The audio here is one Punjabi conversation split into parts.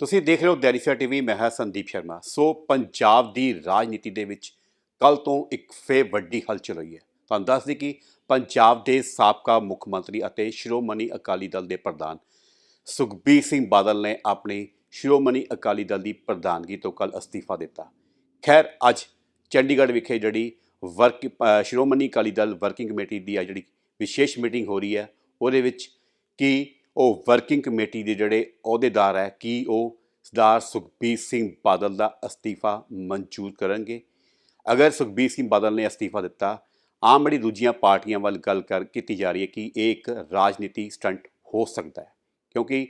ਤੁਸੀਂ ਦੇਖ ਰਹੇ ਹੋ ਦੈਨਿਕਾ ਟੀਵੀ, ਮੈਂ ਹਾਂ ਸੰਦੀਪ ਸ਼ਰਮਾ। ਸੋ ਪੰਜਾਬ ਦੀ ਰਾਜਨੀਤੀ ਦੇ ਵਿੱਚ ਕੱਲ ਤੋਂ ਇੱਕ ਫੇ ਵੱਡੀ ਹਲਚਲ ਹੋਈ ਹੈ। ਤੁਹਾਨੂੰ ਦੱਸ ਦਈਏ ਕਿ ਪੰਜਾਬ ਦੇ ਸਾਬਕਾ ਮੁੱਖ ਮੰਤਰੀ ਅਤੇ ਸ਼੍ਰੋਮਣੀ ਅਕਾਲੀ ਦਲ ਦੇ ਪ੍ਰਧਾਨ ਸੁਖਬੀਰ ਸਿੰਘ ਬਾਦਲ ਨੇ ਆਪਣੀ ਸ਼੍ਰੋਮਣੀ ਅਕਾਲੀ ਦਲ ਦੀ ਪ੍ਰਧਾਨਗੀ ਤੋਂ ਕੱਲ ਅਸਤੀਫਾ ਦਿੱਤਾ। ਖੈਰ, ਅੱਜ ਚੰਡੀਗੜ੍ਹ ਵਿਖੇ ਜਿਹੜੀ work Shiromani Akali Dal working committee ਦੀ ਆ ਜਿਹੜੀ ਵਿਸ਼ੇਸ਼ ਮੀਟਿੰਗ ਹੋ ਰਹੀ ਹੈ, ਉਹਦੇ ਵਿੱਚ ਕਿ ਉਹ ਵਰਕਿੰਗ ਕਮੇਟੀ ਦੇ ਜਿਹੜੇ ਅਹੁਦੇਦਾਰ ਹੈ, ਕੀ ਉਹ ਸਰਦਾਰ ਸੁਖਬੀਰ ਸਿੰਘ ਬਾਦਲ ਦਾ ਅਸਤੀਫਾ ਮਨਜ਼ੂਰ ਕਰਨਗੇ? ਅਗਰ ਸੁਖਬੀਰ ਸਿੰਘ ਬਾਦਲ ਨੇ ਅਸਤੀਫਾ ਦਿੱਤਾ, ਆਮ ਜਿਹੜੀ ਦੂਜੀਆਂ ਪਾਰਟੀਆਂ ਵੱਲ ਗੱਲ ਕਰ, ਕੀਤੀ ਜਾ ਰਹੀ ਹੈ ਕਿ ਇਹ ਇੱਕ ਰਾਜਨੀਤੀ ਸਟੰਟ ਹੋ ਸਕਦਾ ਹੈ। ਕਿਉਂਕਿ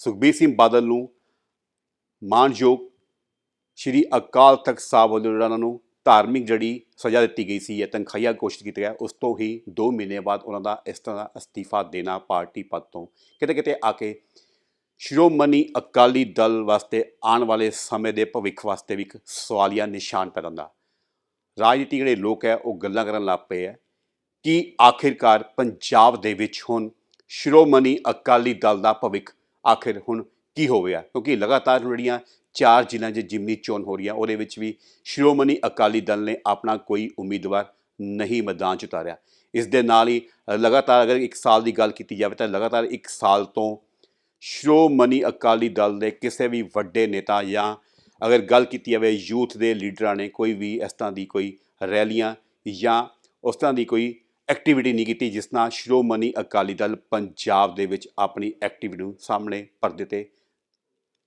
ਸੁਖਬੀਰ ਸਿੰਘ ਬਾਦਲ ਨੂੰ ਮਾਨਯੋਗ ਸ਼੍ਰੀ ਅਕਾਲ ਤਖਤ ਸਾਹਿਬ ਵੱਲੋਂ ਜਿਹੜਾ ਉਹਨਾਂ ਨੂੰ ਧਾਰਮਿਕ ਜਿਹੜੀ ਸਜ਼ਾ ਦਿੱਤੀ ਗਈ ਸੀ ਜਾਂ ਤਨਖਾਹੀਆ ਘੋਸ਼ਿਤ ਕੀਤਾ ਗਿਆ ਉਸ ਤੋਂ ਹੀ 2 ਮਹੀਨੇ ਬਾਅਦ ਉਹਨਾਂ ਦਾ ਇਸ ਤਰ੍ਹਾਂ ਦਾ ਅਸਤੀਫਾ ਦੇਣਾ ਪਾਰਟੀ ਪਦ ਤੋਂ। ਕਿਤੇ ਕਿਤੇ ਆ ਕੇ ਸ਼੍ਰੋਮਣੀ ਅਕਾਲੀ ਦਲ ਵਾਸਤੇ ਆਉਣ ਵਾਲੇ ਸਮੇਂ ਦੇ ਭਵਿੱਖ ਵਾਸਤੇ ਵੀ ਇੱਕ ਸਵਾਲੀਆ ਨਿਸ਼ਾਨ ਪੈਦਾ ਹੁੰਦਾ ਰਾਜਨੀਤੀ ਜਿਹੜੇ ਲੋਕ ਹੈ, ਉਹ ਗੱਲਾਂ ਕਰਨ ਲੱਗ ਪਏ ਹੈ ਕਿ ਆਖਿਰਕਾਰ ਪੰਜਾਬ ਦੇ ਵਿੱਚ ਹੁਣ ਸ਼੍ਰੋਮਣੀ ਅਕਾਲੀ ਦਲ ਦਾ ਭਵਿੱਖ ਆਖਿਰ ਹੁਣ ਕੀ ਹੋਵੇਗਾ? ਕਿਉਂਕਿ ਲਗਾਤਾਰ ਜਿਹੜੀਆਂ ਚਾਰ ਜ਼ਿਲ੍ਹਿਆਂ 'ਚ ਜਿਮਨੀ ਚੋਣ ਹੋ ਰਹੀ ਹੈ, ਉਹਦੇ ਵਿੱਚ ਵੀ ਸ਼੍ਰੋਮਣੀ ਅਕਾਲੀ ਦਲ ਨੇ ਆਪਣਾ ਕੋਈ ਉਮੀਦਵਾਰ ਨਹੀਂ ਮੈਦਾਨ 'ਚ ਉਤਾਰਿਆ। ਇਸ ਦੇ ਨਾਲ ਹੀ ਲਗਾਤਾਰ ਅਗਰ ਇੱਕ ਸਾਲ ਦੀ ਗੱਲ ਕੀਤੀ ਜਾਵੇ ਤਾਂ ਲਗਾਤਾਰ ਇੱਕ ਸਾਲ ਤੋਂ ਸ਼੍ਰੋਮਣੀ ਅਕਾਲੀ ਦਲ ਦੇ ਕਿਸੇ ਵੀ ਵੱਡੇ ਨੇਤਾ ਜਾਂ ਅਗਰ ਗੱਲ ਕੀਤੀ ਜਾਵੇ ਯੂਥ ਦੇ ਲੀਡਰਾਂ ਨੇ ਕੋਈ ਵੀ ਇਸ ਤਰ੍ਹਾਂ ਦੀ ਕੋਈ ਰੈਲੀਆਂ ਜਾਂ ਉਸ ਤਰ੍ਹਾਂ ਦੀ ਕੋਈ ਐਕਟੀਵਿਟੀ ਨਹੀਂ ਕੀਤੀ, ਜਿਸ ਨਾਲ ਸ਼੍ਰੋਮਣੀ ਅਕਾਲੀ ਦਲ ਪੰਜਾਬ ਦੇ ਵਿੱਚ ਆਪਣੀ ਐਕਟੀਵਿਟੀ ਨੂੰ ਸਾਹਮਣੇ ਪਰਦੇ ਤੇ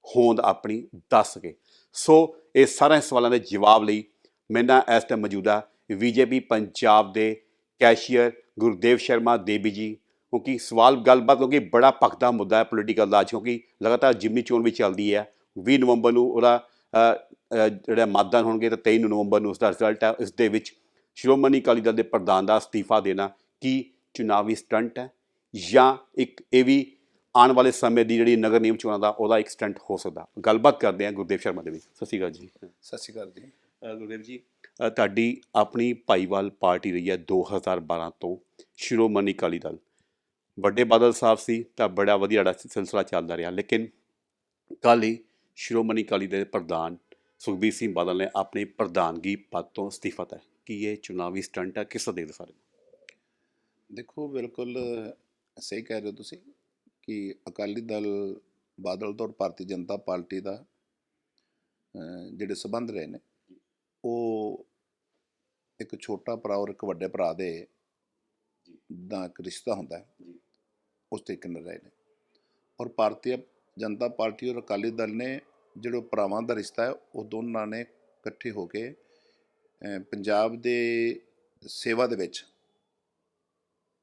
ਹੋਂਦ ਆਪਣੀ ਦੱਸ ਸਕੇ। ਸੋ ਇਹ ਸਾਰੇ ਸਵਾਲਾਂ ਦੇ ਜਵਾਬ ਲਈ ਮੇਰੇ ਇਸ ਟਾਈਮ ਮੌਜੂਦਾ ਬੀਜੇਪੀ ਪੰਜਾਬ ਦੇ ਕੈਸ਼ੀਅਰ ਗੁਰਦੇਵ ਸ਼ਰਮਾ, ਦੇਵੀ ਜੀ, ਕਿਉਂਕਿ ਸਵਾਲ, ਗੱਲਬਾਤ ਕਿਉਂਕਿ ਬੜਾ ਪੱਕਦਾ ਮੁੱਦਾ ਹੈ ਪੋਲੀਟੀਕਲ ਦਾ ਕਿਉਂਕਿ ਲਗਾਤਾਰ ਜਿਮਨੀ ਚੋਣ ਵੀ ਚੱਲਦੀ ਹੈ। 20 ਨਵੰਬਰ ਨੂੰ ਉਹਦਾ ਜਿਹੜਾ ਮਤਦਾਨ ਹੋਣਗੇ ਤਾਂ 23 ਨਵੰਬਰ ਨੂੰ ਉਸਦਾ ਰਿਜ਼ਲਟ ਹੈ। ਇਸ ਦੇ ਵਿੱਚ ਸ਼੍ਰੋਮਣੀ ਅਕਾਲੀ ਦਲ ਦੇ ਪ੍ਰਧਾਨ ਦਾ ਅਸਤੀਫਾ ਦੇਣਾ ਕੀ ਚੁਣਾਵੀ ਸਟੰਟ ਹੈ ਜਾਂ ਇੱਕ ਇਹ ਵੀ ਆਉਣ ਵਾਲੇ ਸਮੇਂ ਦੀ ਜਿਹੜੀ ਨਗਰ ਨਿਗਮ ਚੋਣਾਂ ਦਾ ਉਹਦਾ ਇੱਕ ਸਟੰਟ ਹੋ ਸਕਦਾ। ਗੱਲਬਾਤ ਕਰਦੇ ਹਾਂ ਗੁਰਦੇਵ ਸ਼ਰਮਾ ਦੇ ਵਿੱਚ। ਸਤਿ ਸ਼੍ਰੀ ਅਕਾਲ ਜੀ। ਸਤਿ ਸ਼੍ਰੀ ਅਕਾਲ ਜੀ। ਗੁਰਦੇਵ ਜੀ ਤੁਹਾਡੀ ਆਪਣੀ ਭਾਈਵਾਲ ਪਾਰਟੀ ਰਹੀ ਹੈ 2012 ਤੋਂ ਸ਼੍ਰੋਮਣੀ ਅਕਾਲੀ ਦਲ। ਵੱਡੇ ਬਾਦਲ ਸਾਹਿਬ ਸੀ ਤਾਂ ਬੜਾ ਵਧੀਆ ਜਿਹੜਾ ਸਿਲਸਿਲਾ ਚੱਲਦਾ ਰਿਹਾ ਲੇਕਿਨ ਕੱਲ੍ਹ ਹੀ ਸ਼੍ਰੋਮਣੀ ਅਕਾਲੀ ਦਲ ਦੇ ਪ੍ਰਧਾਨ ਸੁਖਬੀਰ ਸਿੰਘ ਬਾਦਲ ਨੇ ਆਪਣੀ ਪ੍ਰਧਾਨਗੀ ਪਦ ਤੋਂ ਅਸਤੀਫਾ ਦਿੱਤਾ। ਕੀ ਇਹ ਚੁਣਾਵੀ ਸਟੰਟ ਹੈ ਕਿਸ ਦੇ ਸਾਰੇ? ਦੇਖੋ ਬਿਲਕੁਲ ਸਹੀ ਕਹਿ ਰਹੇ ਹੋ ਤੁਸੀਂ। ਕਿ ਅਕਾਲੀ ਦਲ ਬਾਦਲ ਤੋਂ ਭਾਰਤੀ ਜਨਤਾ ਪਾਰਟੀ ਦਾ ਜਿਹੜੇ ਸਬੰਧ ਰਹੇ ਨੇ ਉਹ ਇੱਕ ਛੋਟਾ ਭਰਾ ਔਰ ਇੱਕ ਵੱਡੇ ਭਰਾ ਦੇ ਦਾ ਇੱਕ ਰਿਸ਼ਤਾ ਹੁੰਦਾ ਹੈ। ਉਸ ਤਰੀਕੇ ਨਾਲ ਰਹੇ ਨੇ। ਔਰ ਭਾਰਤੀ ਜਨਤਾ ਪਾਰਟੀ ਔਰ ਅਕਾਲੀ ਦਲ ਨੇ ਜਿਹੜੇ ਭਰਾਵਾਂ ਦਾ ਰਿਸ਼ਤਾ ਹੈ ਉਹ ਦੋਨਾਂ ਨੇ ਇਕੱਠੇ ਹੋ ਕੇ ਪੰਜਾਬ ਦੇ ਸੇਵਾ ਦੇ ਵਿੱਚ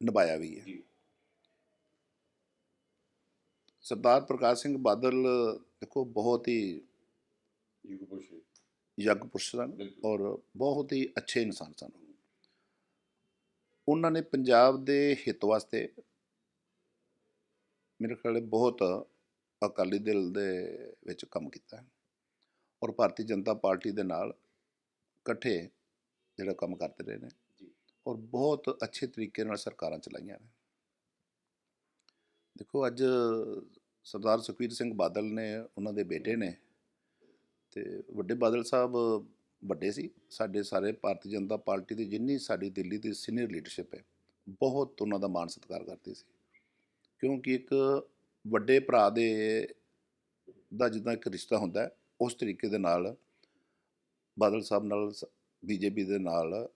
ਨਿਭਾਇਆ ਵੀ ਹੈ ਜੀ। ਸਰਦਾਰ ਪ੍ਰਕਾਸ਼ ਸਿੰਘ ਬਾਦਲ ਦੇਖੋ ਬਹੁਤ ਹੀ ਯੱਗ ਪੁਰਸ਼ ਸਨ। ਔਰ ਬਹੁਤ ਹੀ ਅੱਛੇ ਇਨਸਾਨ ਸਨ ਉਹਨਾਂ ਨੇ ਪੰਜਾਬ ਦੇ ਹਿੱਤ ਵਾਸਤੇ ਮੇਰੇ ਖਿਆਲ ਬਹੁਤ ਅਕਾਲੀ ਦਲ ਦੇ ਵਿੱਚ ਕੰਮ ਕੀਤਾ ਔਰ ਭਾਰਤੀ ਜਨਤਾ ਪਾਰਟੀ ਦੇ ਨਾਲ ਇਕੱਠੇ ਜਿਹੜਾ ਕੰਮ ਕਰਦੇ ਰਹੇ ਨੇ ਜੀ। ਔਰ ਬਹੁਤ ਅੱਛੇ ਤਰੀਕੇ ਨਾਲ ਸਰਕਾਰਾਂ ਚਲਾਈਆਂ ਨੇ ਦੇਖੋ ਅੱਜ ਸਰਦਾਰ ਸੁਖਬੀਰ ਸਿੰਘ ਬਾਦਲ ਨੇ ਉਹਨਾਂ ਦੇ ਬੇਟੇ ਨੇ ਤੇ ਵੱਡੇ ਬਾਦਲ ਸਾਹਿਬ ਵੱਡੇ ਸੀ। ਸਾਡੇ ਸਾਰੇ ਭਾਰਤੀ ਜਨਤਾ ਪਾਰਟੀ ਦੀ ਜਿੰਨੀ ਸਾਡੀ ਦਿੱਲੀ ਦੀ ਸੀਨੀਅਰ ਲੀਡਰਸ਼ਿਪ ਹੈ ਬਹੁਤ ਉਹਨਾਂ ਦਾ ਮਾਣ ਸਤਿਕਾਰ ਕਰਦੀ ਸੀ। ਕਿਉਂਕਿ ਇੱਕ ਵੱਡੇ ਭਰਾ ਦੇ ਦਾ ਜਿੱਦਾਂ ਇੱਕ ਰਿਸ਼ਤਾ ਹੁੰਦਾ ਹੈ ਉਸ ਤਰੀਕੇ ਦੇ ਨਾਲ ਬਾਦਲ ਸਾਹਿਬ ਨਾਲ ਬੀਜੇਪੀ ਦੇ ਨਾਲ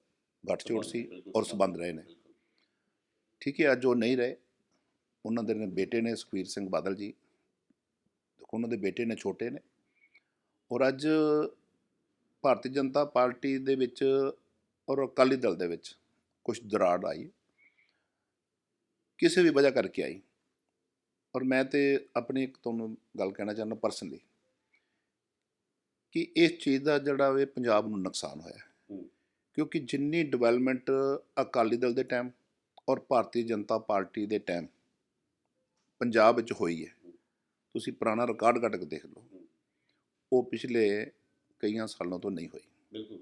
ਗੱਠਜੋੜ ਸੀ ਔਰ ਸਬੰਧ ਰਹੇ ਨੇ। ਠੀਕ ਹੈ ਅੱਜ ਉਹ ਨਹੀਂ ਰਹੇ। ਉਹਨਾਂ ਦੇ ਨੇ ਬੇਟੇ ਨੇ ਸੁਖਬੀਰ ਸਿੰਘ ਬਾਦਲ ਜੀ ਉਹਨਾਂ ਦੇ ਬੇਟੇ ਨੇ ਛੋਟੇ ਨੇ। ਔਰ ਅੱਜ ਭਾਰਤੀ ਜਨਤਾ ਪਾਰਟੀ ਦੇ ਵਿੱਚ ਔਰ ਅਕਾਲੀ ਦਲ ਦੇ ਵਿੱਚ ਕੁਝ ਦਰਾੜ ਆਈ ਕਿਸੇ ਵੀ ਵਜ੍ਹਾ ਕਰਕੇ ਆਈ। ਔਰ ਮੈਂ ਤੇ ਆਪਣੀ ਇੱਕ ਤੁਹਾਨੂੰ ਗੱਲ ਕਹਿਣਾ ਚਾਹੁੰਦਾ ਪਰਸਨਲੀ ਕਿ ਇਸ ਚੀਜ਼ ਦਾ ਜਿਹੜਾ ਇਹ ਪੰਜਾਬ ਨੂੰ ਨੁਕਸਾਨ ਹੋਇਆ। ਕਿਉਂਕਿ ਜਿੰਨੀ ਡਿਵੈਲਪਮੈਂਟ ਅਕਾਲੀ ਦਲ ਦੇ ਟਾਈਮ ਔਰ ਭਾਰਤੀ ਜਨਤਾ ਪਾਰਟੀ ਦੇ ਟਾਈਮ ਪੰਜਾਬ ਵਿੱਚ ਹੋਈ ਹੈ। ਤੁਸੀਂ ਪੁਰਾਣਾ ਰਿਕਾਰਡ ਕੱਟ ਕੇ ਦੇਖ ਲਓ। ਉਹ ਪਿਛਲੇ ਕਈਆਂ ਸਾਲਾਂ ਤੋਂ ਨਹੀਂ ਹੋਈ। ਬਿਲਕੁਲ।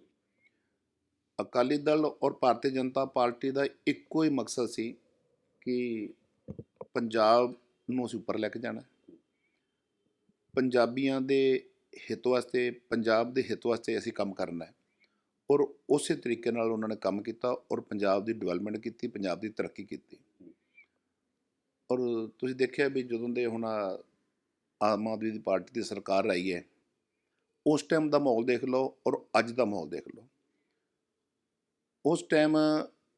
ਅਕਾਲੀ ਦਲ ਔਰ ਭਾਰਤੀ ਜਨਤਾ ਪਾਰਟੀ ਦਾ ਇੱਕੋ ਹੀ ਮਕਸਦ ਸੀ ਕਿ ਪੰਜਾਬ ਨੂੰ ਅਸੀਂ ਉੱਪਰ ਲੈ ਕੇ ਜਾਣਾ। ਪੰਜਾਬੀਆਂ ਦੇ ਹਿੱਤ ਵਾਸਤੇ ਪੰਜਾਬ ਦੇ ਹਿੱਤ ਵਾਸਤੇ ਅਸੀਂ ਕੰਮ ਕਰਨਾ ਹੈ। ਔਰ ਉਸੇ ਤਰੀਕੇ ਨਾਲ ਉਹਨਾਂ ਨੇ ਕੰਮ ਕੀਤਾ ਔਰ ਪੰਜਾਬ ਦੀ ਡਿਵੈਲਪਮੈਂਟ ਕੀਤੀ ਪੰਜਾਬ ਦੀ ਤਰੱਕੀ ਕੀਤੀ। ਤੁਸੀਂ ਦੇਖਿਆ ਵੀ ਜਦੋਂ ਦੇ ਹੁਣ ਆਮ ਆਦਮੀ ਦੀ ਪਾਰਟੀ ਦੀ ਸਰਕਾਰ ਆਈ ਹੈ, ਉਸ ਟਾਈਮ ਦਾ ਮਾਹੌਲ ਦੇਖ ਲਓ ਔਰ ਅੱਜ ਦਾ ਮਾਹੌਲ ਦੇਖ ਲਓ। ਉਸ ਟਾਈਮ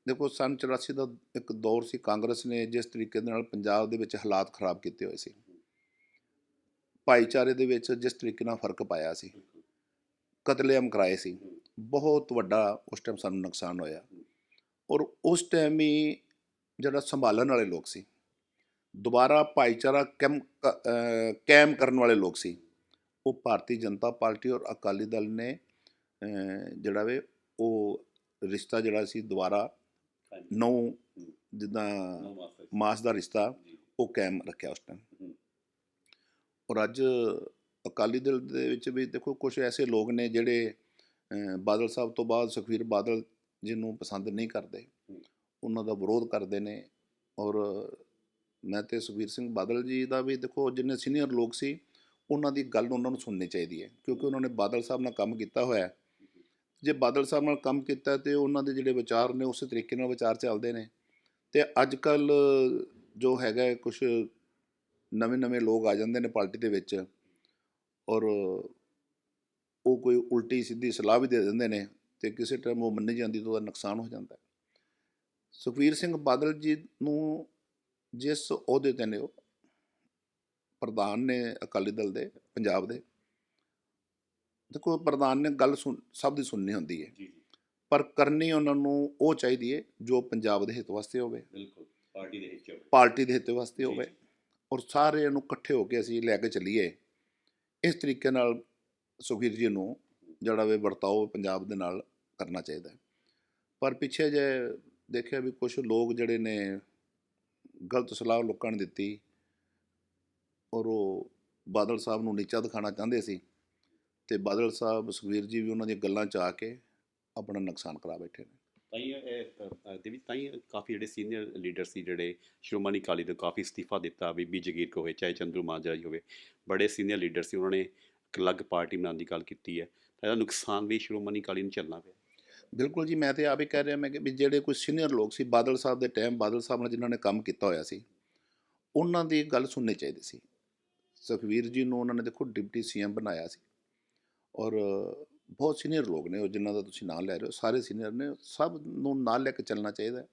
ਦੇਖੋ ਸੰਨ 84 ਦਾ ਇੱਕ ਦੌਰ ਸੀ, ਕਾਂਗਰਸ ਨੇ ਜਿਸ ਤਰੀਕੇ ਦੇ ਨਾਲ ਪੰਜਾਬ ਦੇ ਵਿੱਚ ਹਾਲਾਤ ਖਰਾਬ ਕੀਤੇ ਹੋਏ ਸੀ। ਭਾਈਚਾਰੇ ਦੇ ਵਿੱਚ ਜਿਸ ਤਰੀਕੇ ਨਾਲ ਫ਼ਰਕ ਪਾਇਆ ਸੀ, ਕਤਲੇਆਮ ਕਰਾਏ ਸੀ, ਬਹੁਤ ਵੱਡਾ ਉਸ ਟਾਈਮ ਸਾਨੂੰ ਨੁਕਸਾਨ ਹੋਇਆ। ਔਰ ਉਸ ਟਾਈਮ ਹੀ ਜਿਹੜਾ ਸੰਭਾਲਣ ਵਾਲੇ ਲੋਕ ਸੀ ਦੁਬਾਰਾ ਭਾਈਚਾਰਾ ਕੈਮ ਕ- ਅਹ ਕਾਇਮ ਕਰਨ ਵਾਲੇ ਲੋਕ ਸੀ। ਉਹ ਭਾਰਤੀ ਜਨਤਾ ਪਾਰਟੀ ਔਰ ਅਕਾਲੀ ਦਲ ਨੇ ਜਿਹੜਾ ਵੇ ਉਹ ਰਿਸ਼ਤਾ ਜਿਹੜਾ ਸੀ ਦੁਬਾਰਾ ਨੌ ਜਿੱਦਾਂ ਮਾਸ ਦਾ ਰਿਸ਼ਤਾ। ਉਹ ਕਾਇਮ ਰੱਖਿਆ ਉਸ ਟਾਈਮ ਔਰ ਅੱਜ ਅਕਾਲੀ ਦਲ ਦੇ ਵਿੱਚ ਵੀ ਦੇਖੋ ਕੁਝ ਐਸੇ ਲੋਕ ਨੇ ਜਿਹੜੇ ਬਾਦਲ ਸਾਹਿਬ ਤੋਂ ਬਾਅਦ ਸੁਖਵੀਰ ਬਾਦਲ ਜਿਹਨੂੰ ਪਸੰਦ ਨਹੀਂ ਕਰਦੇ। ਉਹਨਾਂ ਦਾ ਵਿਰੋਧ ਕਰਦੇ ਨੇ ਔਰ ਮੈਂ ਤੇ ਸੁਖਵੀਰ ਸਿੰਘ ਬਾਦਲ ਜੀ ਦਾ ਵੀ ਦੇਖੋ, ਜਿੰਨੇ ਸੀਨੀਅਰ ਲੋਕ ਸੀ, ਉਹਨਾਂ ਦੀ ਗੱਲ ਉਹਨਾਂ ਨੂੰ ਸੁਣਨੀ ਚਾਹੀਦੀ ਹੈ, ਕਿਉਂਕਿ ਉਹਨਾਂ ਨੇ ਬਾਦਲ ਸਾਹਿਬ ਨਾਲ ਕੰਮ ਕੀਤਾ ਹੋਇਆ ਹੈ। ਜੇ ਬਾਦਲ ਸਾਹਿਬ ਨਾਲ ਕੰਮ ਕੀਤਾ ਤੇ ਉਹਨਾਂ ਦੇ ਜਿਹੜੇ ਵਿਚਾਰ ਨੇ, ਉਸੇ ਤਰੀਕੇ ਨਾਲ ਵਿਚਾਰ ਚੱਲਦੇ ਨੇ। ਤੇ ਅੱਜ ਕੱਲ ਜੋ ਹੈਗਾ ਕੁਝ ਨਵੇਂ ਨਵੇਂ ਲੋਕ ਆ ਜਾਂਦੇ ਨੇ ਪਾਰਟੀ ਦੇ ਵਿੱਚ, ਔਰ ਉਹ ਕੋਈ ਉਲਟੀ ਸਿੱਧੀ ਸਲਾਹ ਵੀ ਦੇ ਦਿੰਦੇ ਨੇ ਤੇ ਕਿਸੇ ਟਾਈਮ ਉਹ ਮੰਨੀ ਜਾਂਦੀ ਤਾਂ ਉਹਦਾ ਨੁਕਸਾਨ ਹੋ ਜਾਂਦਾ ਹੈ। ਸੁਖਵੀਰ ਸਿੰਘ ਬਾਦਲ ਜੀ ਨੂੰ ਜਿਸ ਅਹੁਦੇ ਤੇ ਨੇ ਉਹ ਪ੍ਰਧਾਨ ਨੇ ਅਕਾਲੀ ਦਲ ਦੇ ਪੰਜਾਬ ਦੇ। ਦੇਖੋ ਪ੍ਰਧਾਨ ਨੇ ਗੱਲ ਸੁਣ ਸਭ ਦੀ ਸੁਣਨੀ ਹੁੰਦੀ ਹੈ। ਪਰ ਕਰਨੀ ਉਹਨਾਂ ਨੂੰ ਉਹ ਚਾਹੀਦੀ ਹੈ ਜੋ ਪੰਜਾਬ ਦੇ ਹਿੱਤ ਵਾਸਤੇ ਹੋਵੇ। ਬਿਲਕੁਲ ਪਾਰਟੀ ਦੇ ਹਿੱਸੇ ਪਾਰਟੀ ਦੇ ਹਿੱਤ ਵਾਸਤੇ ਹੋਵੇ। ਔਰ ਸਾਰਿਆਂ ਨੂੰ ਇਕੱਠੇ ਹੋ ਕੇ ਅਸੀਂ ਲੈ ਕੇ ਚੱਲੀਏ। ਇਸ ਤਰੀਕੇ ਨਾਲ ਸੁਖਬੀਰ ਜੀ ਨੂੰ ਜਿਹੜਾ ਵੇ ਵਰਤਾਓ ਪੰਜਾਬ ਦੇ ਨਾਲ ਕਰਨਾ ਚਾਹੀਦਾ ਪਰ ਪਿੱਛੇ ਜੇ ਦੇਖਿਆ ਵੀ ਕੁਝ ਲੋਕ ਜਿਹੜੇ ਨੇ ਗਲਤ ਸਲਾਹ ਲੋਕਾਂ ਨੇ ਦਿੱਤੀ ਔਰ ਉਹ ਬਾਦਲ ਸਾਹਿਬ ਨੂੰ ਨੀਚਾ ਦਿਖਾਣਾ ਚਾਹੁੰਦੇ ਸੀ ਤੇ ਬਾਦਲ ਸਾਹਿਬ, ਸੁਖਬੀਰ ਜੀ ਵੀ ਉਹਨਾਂ ਦੀਆਂ ਗੱਲਾਂ 'ਚ ਆ ਕੇ ਆਪਣਾ ਨੁਕਸਾਨ ਕਰਾ ਬੈਠੇ ਨੇ। ਤਾਂ ਇਹ ਦੇ ਵਿੱਚ ਤਾਈ ਕਾਫੀ ਜਿਹੜੇ ਸੀਨੀਅਰ ਲੀਡਰ ਸੀ ਜਿਹੜੇ ਸ਼੍ਰੋਮਣੀ ਅਕਾਲੀ ਦਲ ਕਾਫੀ ਅਸਤੀਫਾ ਦਿੱਤਾ, ਬੀਬੀ ਜਗੀਰ ਕੋ ਹੋਵੇ ਚਾਹੇ ਚੰਦਰੂ ਮਾਜਰਾ ਜੀ ਹੋਵੇ, ਬੜੇ ਸੀਨੀਅਰ ਲੀਡਰ ਸੀ, ਉਹਨਾਂ ਨੇ ਇੱਕ ਅਲੱਗ ਪਾਰਟੀ ਬਣਾਉਣ ਦੀ ਗੱਲ ਕੀਤੀ ਹੈ। ਤਾਂ ਇਹਦਾ ਨੁਕਸਾਨ ਵੀ ਸ਼੍ਰੋਮਣੀ ਅਕਾਲੀ ਨੂੰ ਚੱਲਣਾ ਪਿਆ। ਬਿਲਕੁਲ ਜੀ, ਮੈਂ ਤੇ ਆਪ ਹੀ ਕਹਿ ਰਿਹਾ, ਮੈਂ ਕਿ ਵੀ ਜਿਹੜੇ ਕੋਈ ਸੀਨੀਅਰ ਲੋਕ ਸੀ, ਬਾਦਲ ਸਾਹਿਬ ਦੇ ਟਾਈਮ ਬਾਦਲ ਸਾਹਿਬ ਨਾਲ ਜਿਨ੍ਹਾਂ ਨੇ ਕੰਮ ਕੀਤਾ ਹੋਇਆ ਸੀ, ਉਹਨਾਂ ਦੀ ਗੱਲ ਸੁਣਨੀ ਚਾਹੀਦੀ ਸੀ। ਸੁਖਵੀਰ ਜੀ ਨੂੰ ਉਹਨਾਂ ਨੇ ਦੇਖੋ ਡਿਪਟੀ ਸੀਐਮ ਬਣਾਇਆ ਸੀ ਔਰ ਬਹੁਤ ਸੀਨੀਅਰ ਲੋਕ ਨੇ ਉਹ ਜਿਨ੍ਹਾਂ ਦਾ ਤੁਸੀਂ ਨਾਮ ਲੈ ਰਹੇ ਹੋ, ਸਾਰੇ ਸੀਨੀਅਰ ਨੇ, ਸਭ ਨੂੰ ਨਾਲ ਲੈ ਕੇ ਚੱਲਣਾ ਚਾਹੀਦਾ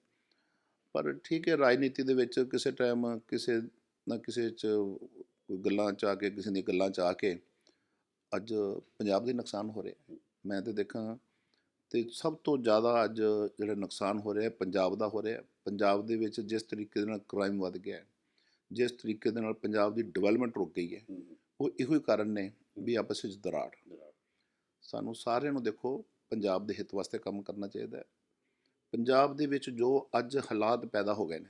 ਪਰ ਠੀਕ ਹੈ, ਰਾਜਨੀਤੀ ਦੇ ਵਿੱਚ ਕਿਸੇ ਟਾਈਮ ਕਿਸੇ ਨਾ ਕਿਸੇ ਚ ਕੋਈ ਗੱਲਾਂ ਚ ਆ ਕੇ, ਕਿਸੇ ਦੀਆਂ ਗੱਲਾਂ ਚ ਆ ਕੇ ਅੱਜ ਪੰਜਾਬ ਦੇ ਨੁਕਸਾਨ ਹੋ ਰਿਹਾ ਮੈਂ ਤੇ ਦੇਖਾਂ ਤੇ ਸਭ ਤੋਂ ਜ਼ਿਆਦਾ ਅੱਜ ਜਿਹੜਾ ਨੁਕਸਾਨ ਹੋ ਰਿਹਾ ਹੈ ਪੰਜਾਬ ਦਾ ਹੋ ਰਿਹਾ। ਹੈ। ਪੰਜਾਬ ਦੇ ਵਿੱਚ ਜਿਸ ਤਰੀਕੇ ਦੇ ਨਾਲ ਕ੍ਰਾਈਮ ਵੱਧ ਗਿਆ ਹੈ ਜਿਸ ਤਰੀਕੇ ਦੇ ਨਾਲ ਪੰਜਾਬ ਦੀ ਡਿਵੈਲਪਮੈਂਟ ਰੁਕ ਗਈ ਹੈ ਉਹ ਇਹੋ ਹੀ ਕਾਰਨ ਨੇ ਵੀ ਆਪਸ ਵਿੱਚ ਦਰਾੜ। ਸਾਨੂੰ ਸਾਰਿਆਂ ਨੂੰ ਦੇਖੋ ਪੰਜਾਬ ਦੇ ਹਿੱਤ ਵਾਸਤੇ ਕੰਮ ਕਰਨਾ ਚਾਹੀਦਾ ਹੈ। ਪੰਜਾਬ ਦੇ ਵਿੱਚ ਜੋ ਅੱਜ ਹਾਲਾਤ ਪੈਦਾ ਹੋ ਗਏ ਨੇ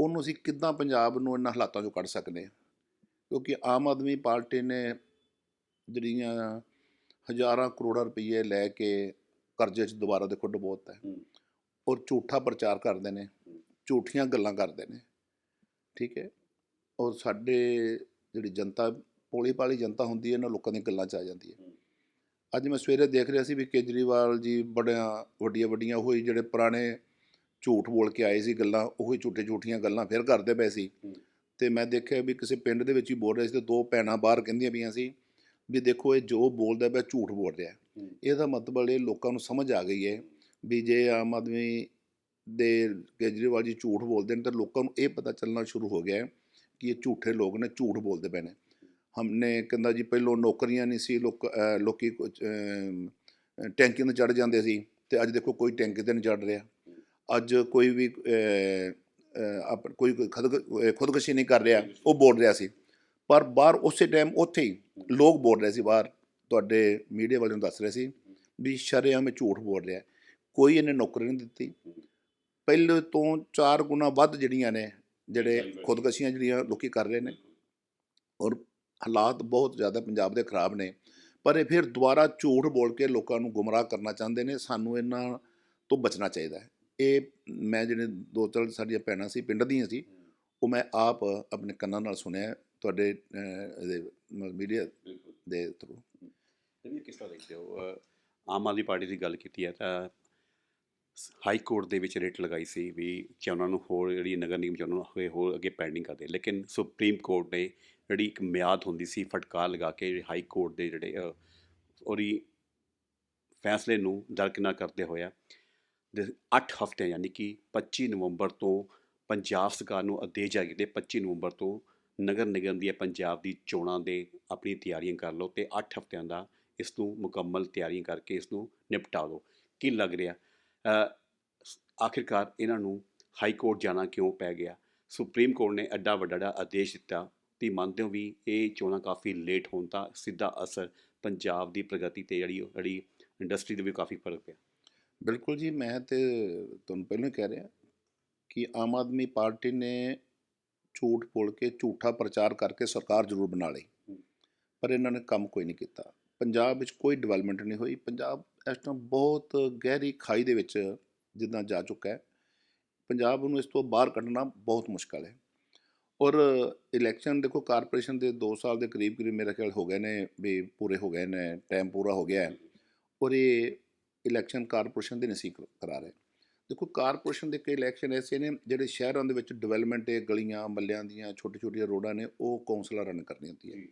ਉਹਨੂੰ ਅਸੀਂ ਕਿੱਦਾਂ ਪੰਜਾਬ ਨੂੰ ਇਹਨਾਂ ਹਾਲਾਤਾਂ ਚੋਂ ਕੱਢ ਸਕਦੇ ਹਾਂ? ਕਿਉਂਕਿ ਆਮ ਆਦਮੀ ਪਾਰਟੀ ਨੇ ਜਿਹੜੀਆਂ ਹਜ਼ਾਰਾਂ ਕਰੋੜਾਂ ਰੁਪਏ ਲੈ ਕੇ ਕਰਜ਼ੇ 'ਚ ਦੁਬਾਰਾ ਦੇਖੋ ਡੁਬੋਤਾ ਹੈ। ਔਰ ਝੂਠਾ ਪ੍ਰਚਾਰ ਕਰਦੇ ਨੇ ਝੂਠੀਆਂ ਗੱਲਾਂ ਕਰਦੇ ਨੇ ਠੀਕ ਹੈ? ਔਰ ਸਾਡੇ ਜਿਹੜੀ ਜਨਤਾ ਪੋਲੀ ਪਾਲੀ ਜਨਤਾ ਹੁੰਦੀ ਹੈ ਇਹਨਾਂ ਲੋਕਾਂ ਦੀਆਂ ਗੱਲਾਂ 'ਚ ਆ ਜਾਂਦੀ ਹੈ। ਅੱਜ ਮੈਂ ਸਵੇਰੇ ਦੇਖ ਰਿਹਾ ਸੀ ਵੀ ਕੇਜਰੀਵਾਲ ਜੀ ਬੜੀਆਂ ਵੱਡੀਆਂ ਵੱਡੀਆਂ ਉਹੀ ਜਿਹੜੇ ਪੁਰਾਣੇ ਝੂਠ ਬੋਲ ਕੇ ਆਏ ਸੀ ਗੱਲਾਂ ਉਹੀ ਝੂਠੇ ਝੂਠੀਆਂ ਗੱਲਾਂ ਫਿਰ ਕਰਦੇ ਪਏ ਸੀ। ਤੇ ਮੈਂ ਦੇਖਿਆ ਵੀ ਕਿਸੇ ਪਿੰਡ ਦੇ ਵਿੱਚ ਹੀ ਬੋਲ ਰਹੇ ਸੀ ਤੇ ਦੋ ਭੈਣਾਂ ਬਾਹਰ ਕਹਿੰਦੀਆਂ ਪਈਆਂ ਸੀ ਵੀ ਦੇਖੋ ਇਹ ਜੋ ਬੋਲਦਾ ਪਿਆ ਝੂਠ ਬੋਲ ਰਿਹਾ। ਇਹਦਾ ਮਤਲਬ ਇਹ ਲੋਕਾਂ ਨੂੰ ਸਮਝ ਆ ਗਈ ਹੈ ਵੀ ਜੇ ਆਮ ਆਦਮੀ ਦੇ ਕੇਜਰੀਵਾਲ ਜੀ ਝੂਠ ਬੋਲਦੇ ਨੇ ਤਾਂ ਲੋਕਾਂ ਨੂੰ ਇਹ ਪਤਾ ਚੱਲਣਾ ਸ਼ੁਰੂ ਹੋ ਗਿਆ ਹੈ ਕਿ ਇਹ ਝੂਠੇ ਲੋਕ ਨੇ ਝੂਠ ਬੋਲਦੇ ਪਏ ਨੇ। ਹਮਨੇ ਕਹਿੰਦਾ ਜੀ ਪਹਿਲੋਂ ਨੌਕਰੀਆਂ ਨਹੀਂ ਸੀ ਲੋਕ ਲੋਕੀ ਟੈਂਕੀ ਤੇ ਚੜ ਜਾਂਦੇ ਸੀ ਤੇ ਅੱਜ ਦੇਖੋ ਕੋਈ ਟੈਂਕੀ ਤੇ ਨਹੀਂ ਚੜ ਰਿਹਾ। ਅੱਜ ਕੋਈ ਵੀ ਕੋਈ ਕੋਈ ਖੁਦ ਖੁਦਕਸ਼ੀ ਨਹੀਂ ਕਰ ਰਿਹਾ ਉਹ ਬੋਲ ਰਿਹਾ ਸੀ। ਪਰ ਬਾਹਰ ਉਸੇ ਟਾਈਮ ਉੱਥੇ ਹੀ ਲੋਕ ਬੋਲ ਰਹੇ ਸੀ ਬਾਹਰ। ਤੁਹਾਡੇ ਮੀਡੀਆ ਵਾਲਿਆਂ ਨੂੰ ਦੱਸ ਰਹੇ ਸੀ ਵੀ ਸ਼ਰੇਆਮ ਝੂਠ ਬੋਲ ਰਿਹਾ। ਕੋਈ ਇਹਨੇ ਨੌਕਰੀ ਨਹੀਂ ਦਿੱਤੀ। ਪਹਿਲੇ ਤੋਂ 4 ਗੁਣਾ ਵੱਧ ਜਿਹੜੀਆਂ ਨੇ ਜਿਹੜੇ ਖੁਦਕਸ਼ੀਆਂ ਜਿਹੜੀਆਂ ਲੋਕੀ ਕਰ ਰਹੇ ਨੇ। ਔਰ ਹਾਲਾਤ ਬਹੁਤ ਜ਼ਿਆਦਾ ਪੰਜਾਬ ਦੇ ਖਰਾਬ ਨੇ। ਪਰ ਇਹ ਫਿਰ ਦੁਬਾਰਾ ਝੂਠ ਬੋਲ ਕੇ ਲੋਕਾਂ ਨੂੰ ਗੁੰਮਰਾਹ ਕਰਨਾ ਚਾਹੁੰਦੇ ਨੇ ਸਾਨੂੰ ਇਹਨਾਂ ਤੋਂ ਬਚਣਾ ਚਾਹੀਦਾ ਹੈ। ਇਹ ਮੈਂ ਜਿਹੜੇ ਦੋ ਚਾਰ ਸਾਡੀਆਂ ਭੈਣਾਂ ਸੀ ਪਿੰਡ ਦੀਆਂ ਸੀ ਉਹ ਮੈਂ ਆਪ ਆਪਣੇ ਕੰਨਾਂ ਨਾਲ ਸੁਣਿਆ। ਤੁਹਾਡੇ ਮੀਡੀਆ ਦੇ ਥਰੂ ਵੀ ਕਿਸ ਤਰ੍ਹਾਂ ਦੇਖਦੇ ਹੋ? ਆਮ ਆਦਮੀ ਪਾਰਟੀ ਦੀ ਗੱਲ ਕੀਤੀ ਹੈ ਤਾਂ ਹਾਈ ਕੋਰਟ ਦੇ ਵਿੱਚ ਰੇਟ ਲਗਾਈ ਸੀ ਵੀ ਕਿ ਉਹਨਾਂ ਨੂੰ ਹੋਰ ਜਿਹੜੀ ਨਗਰ ਨਿਗਮ ਚ ਉਹਨਾਂ ਨੂੰ ਹੋਏ ਹੋਰ ਅੱਗੇ ਪੈਂਡਿੰਗ ਕਰਦੇ। ਲੇਕਿਨ ਸੁਪਰੀਮ ਕੋਰਟ ਨੇ ਜਿਹੜੀ ਇੱਕ ਮਿਆਦ ਹੁੰਦੀ ਸੀ ਫਟਕਾਰ ਲਗਾ ਕੇ ਜਿਹੜੇ ਹਾਈ ਕੋਰਟ ਦੇ ਜਿਹੜੇ ਉਹਦੀ ਫੈਸਲੇ ਨੂੰ ਦਰਕਿਨਾਰ ਕਰਦੇ ਹੋਇਆ ਦੇ 8 ਹਫ਼ਤੇ ਯਾਨੀ ਕਿ 25 ਨਵੰਬਰ ਤੋਂ ਪੰਜਾਬ ਸਰਕਾਰ ਨੂੰ ਆਦੇਸ਼ ਜਾਰੀ ਕੀਤੇ 25 ਨਵੰਬਰ ਤੋਂ ਨਗਰ ਨਿਗਮ ਦੀਆਂ ਪੰਜਾਬ ਦੀ ਚੋਣਾਂ ਦੇ ਆਪਣੀ ਤਿਆਰੀਆਂ ਕਰ ਲਓ ਤੇ 8 ਹਫ਼ਤਿਆਂ ਦਾ ਇਸ ਨੂੰ ਮੁਕੰਮਲ ਤਿਆਰੀਆਂ ਕਰਕੇ ਇਸ ਨੂੰ ਨਿਪਟਾ ਲਓ ਕੀ ਲੱਗ ਰਿਹਾ? ਆਖਿਰਕਾਰ ਇਹਨਾਂ ਨੂੰ ਹਾਈ ਕੋਰਟ ਜਾਣਾ ਕਿਉਂ ਪੈ ਗਿਆ? ਸੁਪਰੀਮ ਕੋਰਟ ਨੇ ਐਡਾ ਵੱਡਾ ਜਿਹੜਾ ਆਦੇਸ਼ ਦਿੱਤਾ ਤੇ ਮੰਨਦੇ ਹੋ ਵੀ ਇਹ ਚੋਣਾਂ ਕਾਫੀ ਲੇਟ ਹੋਣ ਦਾ ਸਿੱਧਾ ਅਸਰ ਪੰਜਾਬ ਦੀ ਪ੍ਰਗਤੀ ਤੇ ਜਿਹੜੀ ਜਿਹੜੀ ਇੰਡਸਟਰੀ ਦੇ ਵੀ ਕਾਫੀ ਫ਼ਰਕ ਪਿਆ। ਬਿਲਕੁਲ ਜੀ, ਮੈਂ ਤੇ ਤੁਹਾਨੂੰ ਪਹਿਲਾਂ ਕਹਿ ਰਿਹਾ ਕਿ ਆਮ ਆਦਮੀ ਪਾਰਟੀ ਨੇ ਝੂਠ ਬੋਲ ਕੇ ਝੂਠਾ ਪ੍ਰਚਾਰ ਕਰਕੇ ਸਰਕਾਰ ਜ਼ਰੂਰ ਬਣਾ ਲਈ। ਪਰ ਇਹਨਾਂ ਨੇ ਕੰਮ ਕੋਈ ਨਹੀਂ ਕੀਤਾ। ਪੰਜਾਬ ਵਿੱਚ ਕੋਈ ਡਿਵੈਲਪਮੈਂਟ ਨਹੀਂ ਹੋਈ। ਪੰਜਾਬ ਇਸ ਟਾਈਮ ਬਹੁਤ ਗਹਿਰੀ ਖਾਈ ਦੇ ਵਿੱਚ ਜਿੱਦਾਂ ਜਾ ਚੁੱਕਾ ਹੈ। ਪੰਜਾਬ ਨੂੰ ਇਸ ਤੋਂ ਬਾਹਰ ਕੱਢਣਾ ਬਹੁਤ ਮੁਸ਼ਕਲ ਹੈ। ਔਰ ਇਲੈਕਸ਼ਨ ਦੇਖੋ ਕਾਰਪੋਰੇਸ਼ਨ ਦੇ 2 ਸਾਲ ਦੇ ਕਰੀਬ ਕਰੀਬ ਮੇਰੇ ਖਿਆਲ ਹੋ ਗਏ ਨੇ ਵੀ ਪੂਰੇ ਹੋ ਗਏ ਨੇ ਟਾਈਮ ਪੂਰਾ ਹੋ ਗਿਆ ਹੈ। ਔਰ ਇਹ ਇਲੈਕਸ਼ਨ ਕਾਰਪੋਰੇਸ਼ਨ ਦੇ ਨਹੀਂ ਸੀ ਕਰਾ ਰਹੇ ਦੇਖੋ ਕਾਰਪੋਰੇਸ਼ਨ ਦੇ ਕਈ ਇਲੈਕਸ਼ਨ ਐਸੇ ਨੇ ਜਿਹੜੇ ਸ਼ਹਿਰਾਂ ਦੇ ਵਿੱਚ ਡਿਵੈਲਪਮੈਂਟ ਹੈ ਗਲੀਆਂ ਮੱਲਿਆਂ ਦੀਆਂ ਛੋਟੀ ਛੋਟੀਆਂ ਰੋਡਾਂ ਨੇ ਉਹ ਕੌਂਸਲਰ ਰਨ ਕਰਨੀ ਹੁੰਦੀ ਹੈ।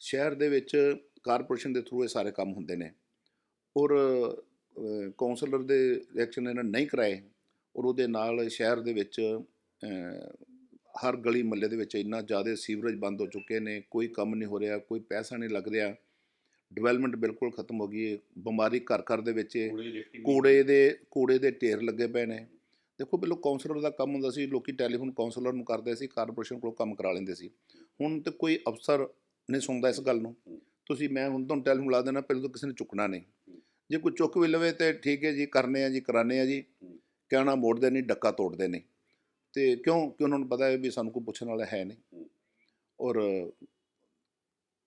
ਸ਼ਹਿਰ ਦੇ ਵਿੱਚ ਕਾਰਪੋਰੇਸ਼ਨ ਦੇ ਥਰੂ ਇਹ ਸਾਰੇ ਕੰਮ ਹੁੰਦੇ ਨੇ। ਔਰ ਅ, ਕੌਂਸਲਰ ਦੇ ਇਲੈਕਸ਼ਨ ਇਹਨਾਂ ਨੇ ਨਹੀਂ ਕਰਾਏ ਔਰ ਉਹਦੇ ਨਾਲ ਸ਼ਹਿਰ ਦੇ ਵਿੱਚ ਹਰ ਗਲੀ ਮੱਲੇ ਦੇ ਵਿੱਚ ਇੰਨਾ ਜ਼ਿਆਦਾ ਸੀਵਰੇਜ ਬੰਦ ਹੋ ਚੁੱਕੇ ਨੇ ਕੋਈ ਕੰਮ ਨਹੀਂ ਹੋ ਰਿਹਾ ਕੋਈ ਪੈਸਾ ਨਹੀਂ ਲੱਗ ਰਿਹਾ। ਡਿਵੈਲਪਮੈਂਟ ਬਿਲਕੁਲ ਖਤਮ ਹੋ ਗਈ ਹੈ ਬਿਮਾਰੀ ਘਰ ਘਰ ਦੇ ਵਿੱਚ ਕੂੜੇ ਦੇ ਕੂੜੇ ਦੇ ਢੇਰ ਲੱਗੇ ਪਏ ਨੇ। ਦੇਖੋ ਪਹਿਲਾਂ ਕਾਉਂਸਲਰ ਦਾ ਕੰਮ ਹੁੰਦਾ ਸੀ ਲੋਕੀ ਟੈਲੀਫੋਨ ਕਾਉਂਸਲਰ ਨੂੰ ਕਰਦੇ ਸੀ ਕਾਰਪੋਰੇਸ਼ਨ ਕੋਲ ਕੰਮ ਕਰਾ ਲੈਂਦੇ ਸੀ। ਹੁਣ ਤੇ ਕੋਈ ਅਫਸਰ ਨਹੀਂ ਸੁਣਦਾ ਇਸ ਗੱਲ ਨੂੰ। ਤੁਸੀਂ ਮੈਂ ਹੁਣ ਤੁਹਾਨੂੰ ਟੈਲੀਫੋਨ ਲਾ ਦੇਣਾ ਪਹਿਲਾਂ ਤਾਂ ਕਿਸੇ ਨੇ ਚੁੱਕਣਾ ਨਹੀਂ। ਜੇ ਕੋਈ ਚੁੱਕ ਵੀ ਲਵੇ ਤੇ ਠੀਕ ਹੈ ਜੀ ਕਰਨੇ ਆ ਜੀ ਕਰਾਣੇ ਆ ਜੀ। ਕਹਿਣਾ ਮੋੜਦੇ ਨਹੀਂ ਡੱਕਾ ਤੋੜਦੇ ਨਹੀਂ। ਤੇ ਕਿਉਂ? ਕਿ ਉਹਨਾਂ ਨੂੰ ਪਤਾ ਹੈ ਵੀ ਸਾਨੂੰ ਕੋਈ ਪੁੱਛਣ ਵਾਲਾ ਹੈ ਨਹੀਂ। ਔਰ